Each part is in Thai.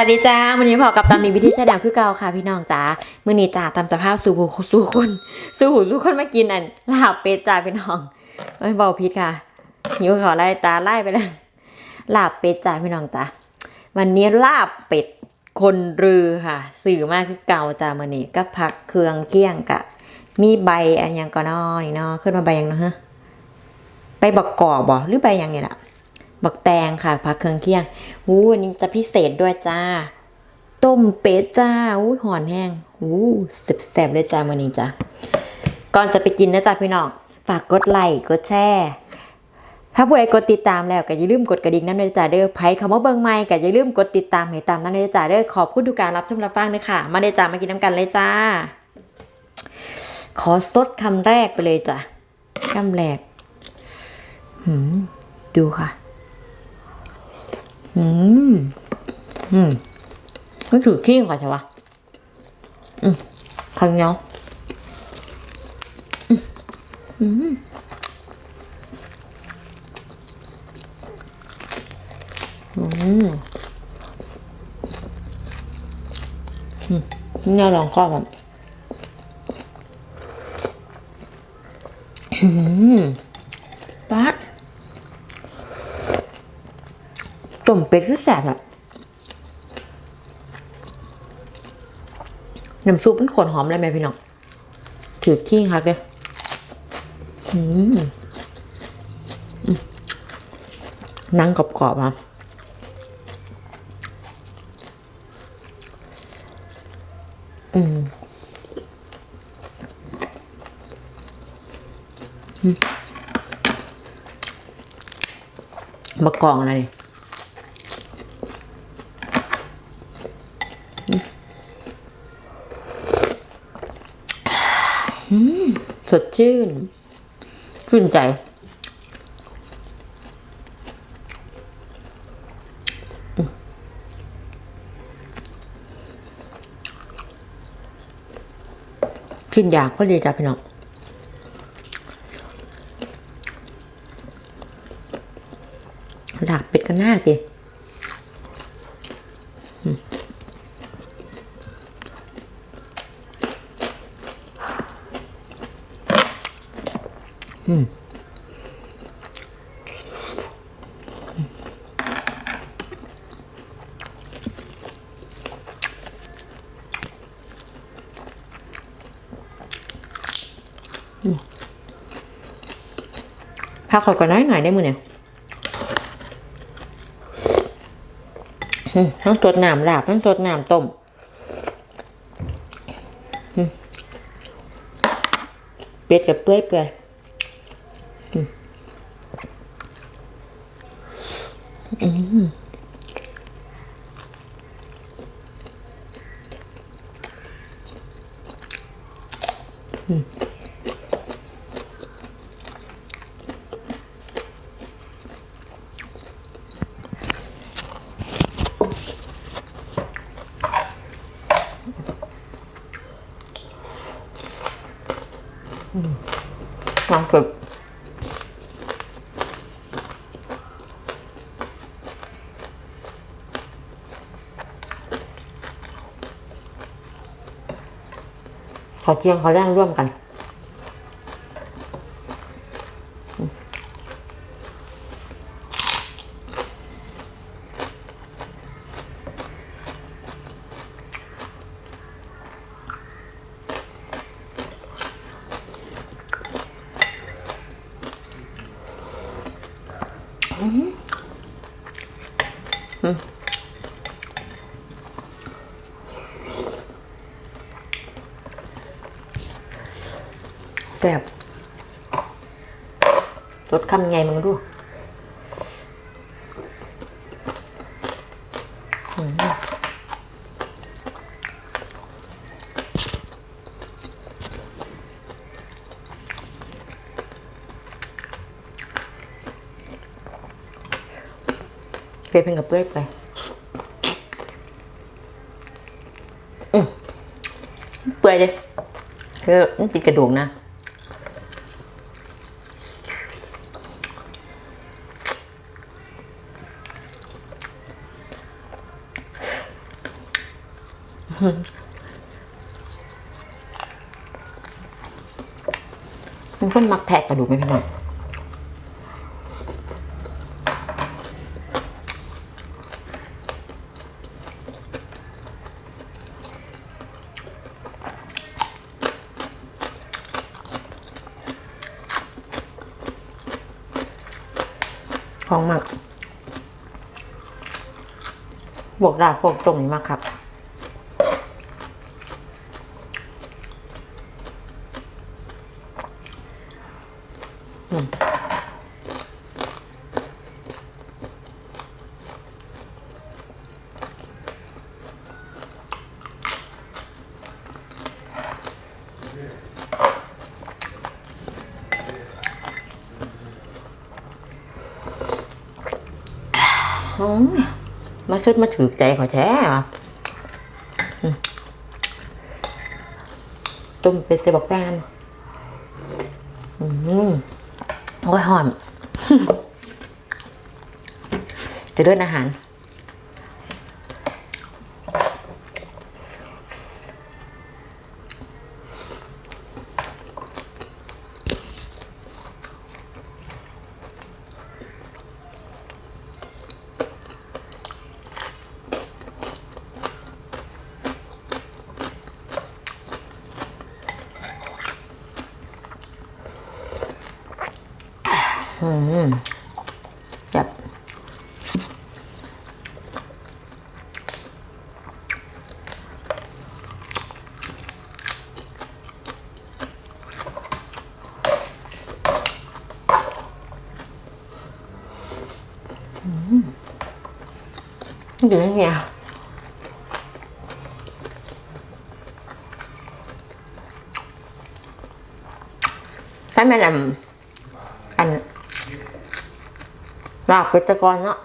วัสดีจ้าวันนี้พอกับตามมีวิธีแสดงคือเก่าค่ะพี่น้องจ้ามือนี้จ้าตามสภาพสู่หูสู่คนสู่หูสู่คนมากินอันลาบเป็ดจ้าพี่น้องไม่เบาพิษค่ะหิวขาไล่ตาไล่ไปเลยลาบเป็ดจ้าพี่น้องจ้าวันนี้ลาบเป็ดคนรือค่ะ สื่อมากคือเก่าจ้ามือนี้ก็ผักเครื่องเคี่ยงกะ มีใบอันยังก็นอนี่เนาะขึ้นมาใบยังเนาะฮะใบบักกอกบ่หรือใบยังนี่ล่ะ บักแตงค่ะผักเครื่องเคียงอู้อันนี้จะพิเศษด้วยจ้า ต้มเป็ดจ้าอู้หอนแห้งอู้แซ่บๆเลยจ้ามื้อนี้จ้าก่อนจะไปกินนะจ้าพี่น้องฝากกดไลค์กดแชร์ถ้าผู้ใดกดติดตามแล้วก็อย่าลืมกดกระดิ่งนั่นเลยจ้าเด้อไผคำว่าเบิงใหม่ก็อย่าลืมกดติดตามให้ตามนั่นเลยจ้าเด้อขอบคุณทุกการรับชมรับฟังเลยค่ะ มาเลยจ้ามากินน้ำกันเลยจ้า ขอซดคำแรกไปเลยจ้ะคำแรกหืมดูค่ะ อืม อืมมันถือขี้ก่อนใช่ปะอืมข้าวเนียวอืมอืมอืมนี่ลองข้าวแบบอืมปั๊ด ต้ม เป็ดคือแสบอะน้ำซุปมันขนหอมเลยไหมพี่น้อง ถือขี้คักเลยอืมนั่งกรอบๆอะอืมอืมมะกองอะไรนี่ สดชื่น ชื่นใจ กินอยากพอดีจ้ะพี่น้องดาบเป็ดกันหน้าจี พาขอดก่อนน้อยหน่อยได้มือเนี่ยอืมทั้งสดน้ำลาบทั้งสดน้ำต้มอืมเป็ดกับเปื่อยเปื่อยอืม อืมน้ำกรึบ อเที่ยงเขาแรงร่วมกันแซ่บรสคำใหญ่มึงดูเปรี้ยวเป็นกับเปื่อยไปอืมเปื่อยเลยคือมันติดกระดูกนะ เป็นคนมักแทะกระดูกไหมพี่น้องของหมักบวกดาบพวกตรงนี้มากครับ โอ้ย มาชุดมาถือใจขอแท้มาอืมต้มเป็นใส่บอกแฟนอืมโอ้ยหอมจะเลื่อนอาหาร อืมจับอืมเดี๋ยวเนี่ยถ้าแม่นำอัน ลาบเป็ดตะกอนเนาะ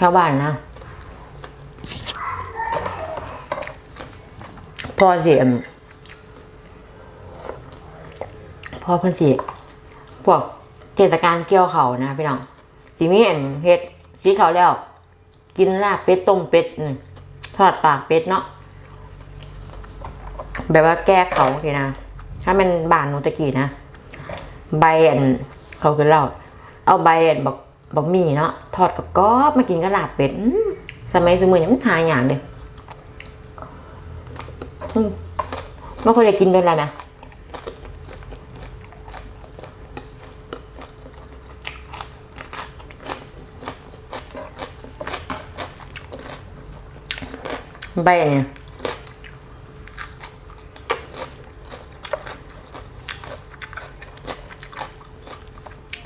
ชาวบ้านนะพอเสียมพอพิ่นสิพวกเทศกาลเกี่ยวเขานะพี่น้องสิมีอันเฮ็ดสีเขาแล้ว กินลาบเป็ดต้มเป็ดทอดปากเป็ดเนาะแบบว่าแก้เขาโอเคนะ ถ้ามันบานโนตะกี้นะ ใบอันเขาคือเล่า เอาใบบอกบอกหมี่เนาะทอดกับกรอบมากินกับลาบเป็ดสมัยสมัยยังไม่ทานอย่างเดียวไม่เคยได้กินด้วยแล้วนะใบเนี่ย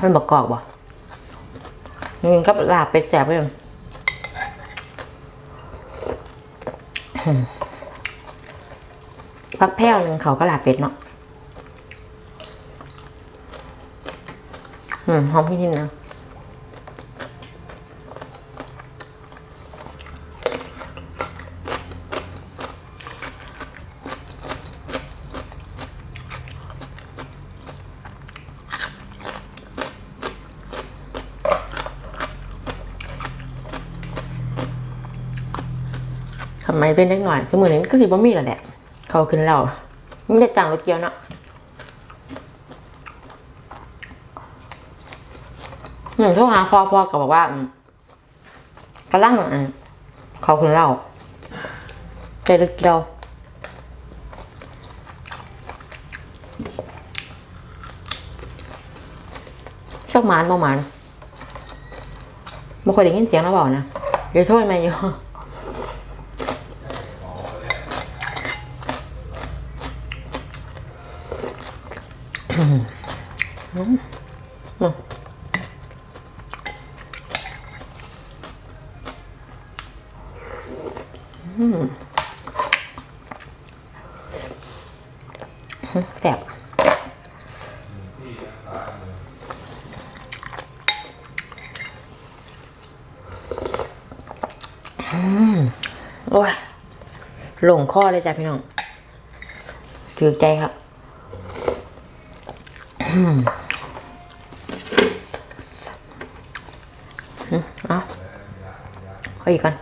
มันบอกกรอบบ่ กินกับลาบเป็ดแสบเลยพักแพ้วหนึ่งเขาก็ลาบเป็ดเนาะ อืมหอมขี้นิดนะ ไมเป็นเล็กหน่อยคือมือนี้ก็สิบ่มีแล้วแหละเขาขึ้นเราไม่ได้ต่างรถเกียวเนาะหนึ่งโทรหาพ่อพ่อก็บอกว่าอืมกำลังอันเขาขึ้นเราใจรถเกียวชักหมานบ่หมานบ่เคยได้ยินเสียงแล้วเปล่านะเดี๋ยวโทษแม่อยู่ แซ่บอืมโอ้ยหลงข้อเลยจ้ะพี่น้องถือใจครับ อะเอาอีกก่อน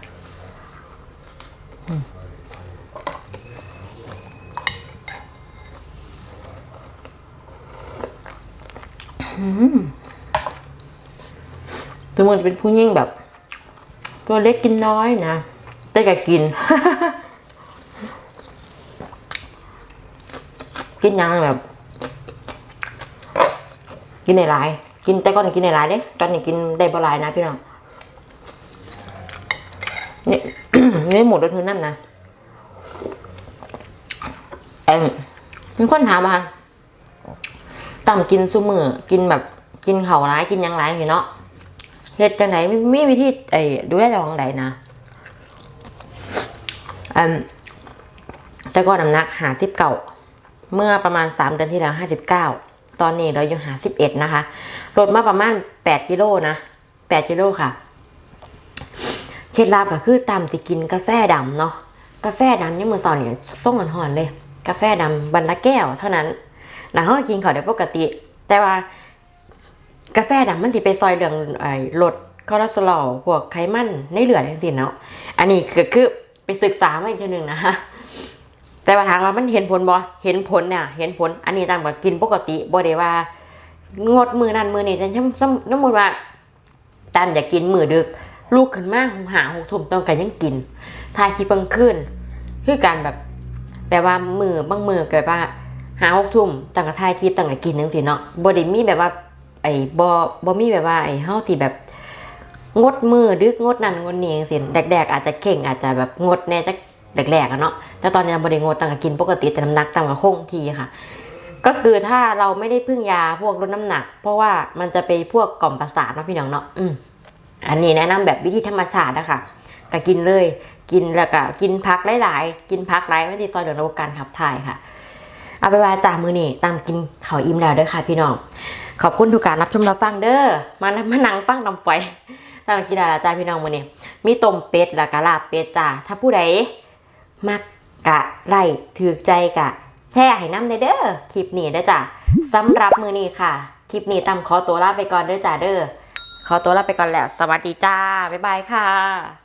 ถึงมันจะเป็นผู้ยิ่งแบบ ตัวเล็กกินน้อยนะ แต่ก็กิน กินยังแบบ กินในไลาย กินแต่ก่อนกินในหลายเด้ตอนนี้กินได้บ่หลายนะพี่น้องนี่นี่หมดแล้วเธอนั่นะเอ็มมีคนถามมาต่ำกินซุมือกินแบบกินเข่าร้ายกินยังร้ายอยู่เนาะเฮ็ดจังไหนมีมีวิธีไอ้ดูแลเจังไดนะอันแต่ก่อนน้ำหนักหาสิบเก่าเมื่อประมาณสามเดือนที่แล้วห้าสิบเก้า ตอนนี้เราอยู่หาสิบเอ็ดนะคะลดมาประมาณแปดกิโลนะแปดกิโลค่ะ เคล็ดลับก็คือตามสิกินกาแฟดำเนาะ กาแฟดำนี่มือตอนนี่ยต้องหอนๆเลย กาแฟดำวันละแก้วเท่านั้น หลังเขาก็กินเขาได้ปกติ แต่ว่ากาแฟดำมันสิไปซอยเรื่องไอ้ลดคอเลสเตอรอลพวกไขมันในเหลือดจังซี่เนาะ อันนี้ก็คือไปศึกษามาอีกทีหนึ่งนะคะ แต่ว่าถามว่ามันเห็นผลบ่เห็นผลเนี่ยเห็นผล อันนี้ตามกับกินปกติบ่ได้ว่างดมือนั้นมือนี้แต่ถ้าถ้าสมมติว่าตามอยากกินมือดึก ลูกขึ้นมาหาหกทุ่มต้องกันยังกินทายคลิปกลางคืนคือการแบบแปลว่ามือบางมือก็แบบว่าหาหกทุ่มต่างกับทายคลิปต่างกับกินจังซี่เนาะบ่ได้มีแบบว่า ไอ้บ่บ่มีแบบว่าไอ้เฮาที่แบบงดมือดึกงดนั่นงดนี่จังซี่แดกๆอาจจะเข่งอาจจะแบบงดแน่จัก แรกๆอะเนาะแต่ตอนนี้บ่ได้งต่างกกินปกติแต่น้ำหนักต่างกับคงทีค่ะ ก็คือถ้าเราไม่ได้พึ่งยาพวกลดน้ำหนัก เพราะว่ามันจะไปพวกกล่อมประสาทเนาะพี่น้องเนาะอืมอันนี้แนะนำแบบวิธีธรรมชาตินะคะก็กินเลย กินแล้วก็กินพักหลายๆกินพักหลายไม่ได้ซอยเดี๋ยวระบบการขับถ่ายค่ะเอาไปว่าจ่ามือนี่ตามกินข้าวอิ่มแล้วเด้อค่ะ พี่น้องขอบคุณทุกการรับชมรับฟังเด้อมามานั่งฟังนำไฟตามกินอะไรจ้าพี่น้องมือนี่มีต้มเป็ดแล้วก็ลาบเป็ดจ้าถ้าผู้ใด มักกะไล่ถือใจกะ แช่ให้น้ำในเด้อคลิปนี้ได้จ้ะสำหรับมือนี้ค่ะ คลิปนี้ตามขอตัวลาไปก่อนเด้อจ้ะเด้อขอตัวลาไปก่อนแล้ว สวัสดีจ้า บ๊ายบายค่ะ